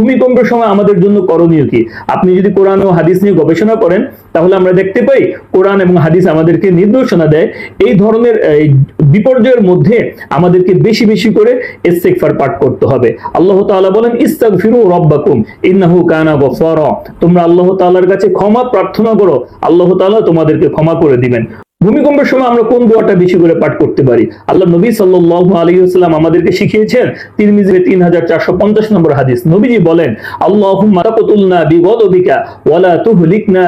ভূমিকম্পের সময় আমাদের জন্য করণীয় কি? আপনি যদি কোরআন ও হাদিস নিয়ে গবেষণা করেন, তাহলে আমরা দেখতে পাই কোরআন এবং হাদিস আমাদেরকে নির্দেশনা দেয়। এই ধরনের বিপর্যয়ের মধ্যে আমাদেরকে বেশি বেশি করে ইস্তেগফার পাঠ করতে হবে। আল্লাহ তাআলা বলেন, ইস্তাগফিরু রাব্বাকুম, ইন্নাহু কানা গফারা। তোমরা আল্লাহ তাআলার কাছে ক্ষমা প্রার্থনা করো, আল্লাহ তাআলা তোমাদেরকে ক্ষমা করে দিবেন। ভূমিকম্পের সময় আমরা কোন দোয়াটা বেশি করে পাঠ করতে পারি? আল্লাহ নবী ওয়াসাল্লাম আমাদেরকে শিখিয়েছেন তিরমিজির 3450 নম্বর হাদিস। নবীজি বলেন আল্লাহ মাতাকতুলনা বি গদবিকা ওয়ালা তুহলিকনা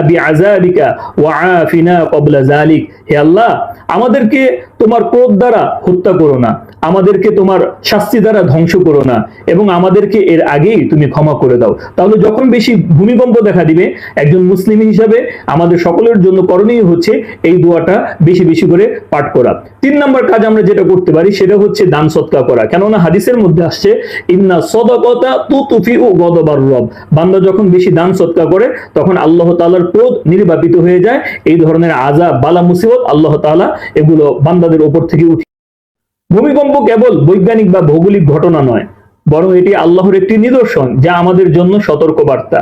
ওয়া আফিনা কবলা জালিক হে আল্লাহ, আমাদেরকে তোমার ক্রোধ দ্বারা হত্যা করো না, আমাদেরকে তোমার শাস্তি দ্বারা ধ্বংস করো না, এবং আমাদেরকে এর আগেই তুমি ক্ষমা করে দাও। তাহলে যখন বেশি ভূমিকম্প দেখা দিবে, একজন মুসলিম হিসাবে আমাদের সকলের জন্য করণীয় হচ্ছে এই দোয়াটা বেশি বেশি করে পাঠ করা। তিন নম্বর কাজ আমরা যেটা করতে পারি, সেটা হচ্ছে দান সৎকার করা। কেননা হাদিসের মধ্যে আসছে, ইন্না সদকতা তু তুফি ও গদবার রব। বান্দা যখন বেশি দান সৎকার করে, তখন আল্লাহ তাআলার ক্রোধ নির্বাপিত হয়ে যায়। এই ধরনের আজা বালা মুসিবত আল্লাহ তাআলা এগুলো বান্দাদের ওপর থেকে উঠে। ভূমিকম্প কেবল বৈজ্ঞানিক বা ভৌগোলিক ঘটনা নয়, বরং এটি আল্লাহর একটি নিদর্শন যা আমাদের জন্য সতর্ক বার্তা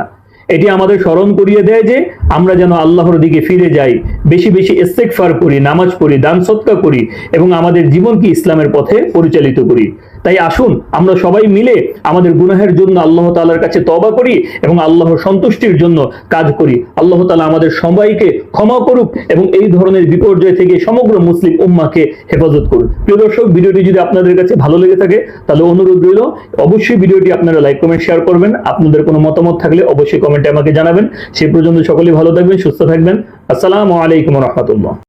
এটি আমাদের স্মরণ করিয়ে দেয় যে আমরা যেন আল্লাহর দিকে ফিরে যাই, বেশি বেশি এসেকফার করি, নামাজ পড়ি, দান সৎকা করি এবং আমাদের জীবনকে ইসলামের পথে পরিচালিত করি। তাই আসুন, আমরা সবাই মিলে আমাদের গুনাহের জন্য আল্লাহ তাআলার কাছে তবা করি এবং আল্লাহর সন্তুষ্টির জন্য কাজ করি। আল্লাহ তাআলা আমাদের সবাইকে ক্ষমা করুক এবং এই ধরনের বিপর্যয় থেকে সমগ্র মুসলিম উম্মাকে হেফাজত করুক। প্রিয় দর্শক, ভিডিওটি যদি আপনাদের কাছে ভালো লেগে থাকে, তাহলে অনুরোধ রইল, অবশ্যই ভিডিওটি আপনারা লাইক, কমেন্ট, শেয়ার করবেন। আপনাদের কোনো মতামত থাকলে অবশ্যই কমেন্টে আমাকে জানাবেন। সেই পর্যন্ত সকলেই ভালো থাকবেন, সুস্থ থাকবেন। আসসালামু আলাইকুম রহমতুল্লাহ।